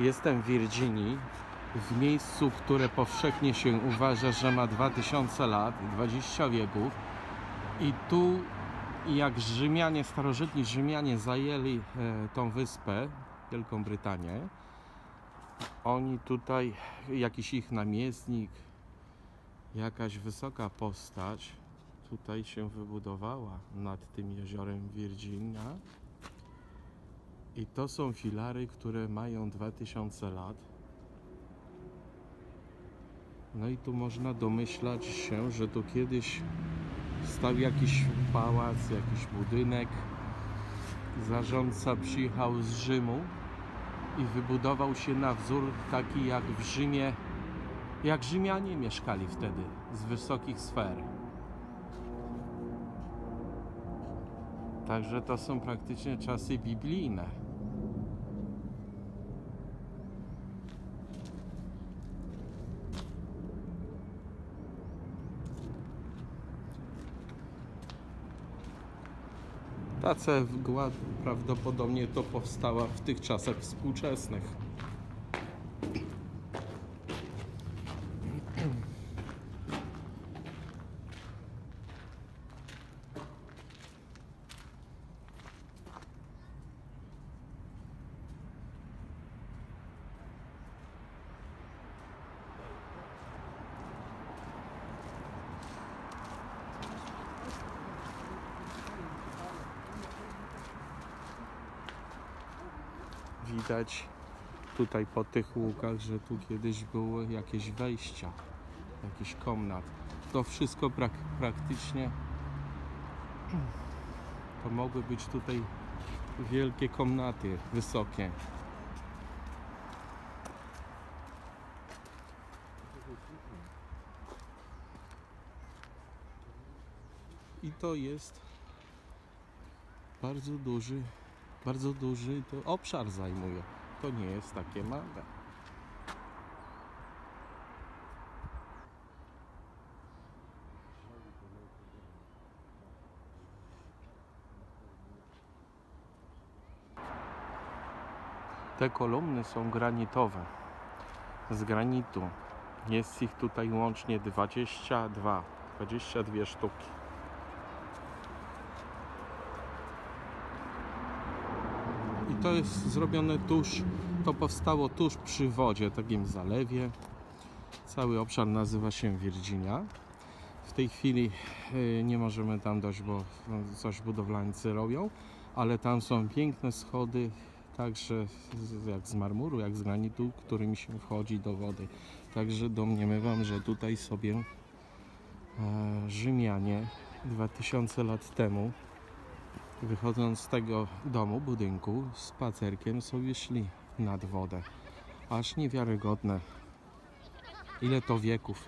Jestem w Virginii, w miejscu, które powszechnie się uważa, że ma 2000 lat, 20 wieków. I tu, jak Rzymianie, starożytni Rzymianie zajęli e, tą wyspę, Wielką Brytanię, oni tutaj, jakiś ich namiestnik, jakaś wysoka postać tutaj się wybudowała nad tym jeziorem Virginia. I to są filary, które mają 2000 lat. No i tu można domyślać się, że tu kiedyś stał jakiś pałac, jakiś budynek. Zarządca przyjechał z Rzymu i wybudował się na wzór taki jak w Rzymie, jak Rzymianie mieszkali wtedy, z wysokich sfer. Także to są praktycznie czasy biblijne. Ta cegła prawdopodobnie to powstała w tych czasach współczesnych. Widać tutaj po tych łukach, że tu kiedyś były jakieś wejścia, jakiś komnat. To wszystko prak praktycznie to mogły być tutaj wielkie komnaty, wysokie. I to jest bardzo duży, bardzo duży to obszar zajmuje. To nie jest takie małe. Te kolumny są granitowe. Z granitu. Jest ich tutaj łącznie 22. 22 sztuki. To jest zrobione tuż, to powstało tuż przy wodzie, takim zalewie. Cały obszar nazywa się Virginia. W tej chwili y, nie możemy tam dojść, bo coś budowlańcy robią, ale tam są piękne schody, także jak z marmuru, jak z granitu, którymi się wchodzi do wody. Także domniemywam, że tutaj sobie e, Rzymianie 2000 lat temu wychodząc z tego domu, budynku, spacerkiem sobie szli nad wodę. Aż niewiarygodne. Ile to wieków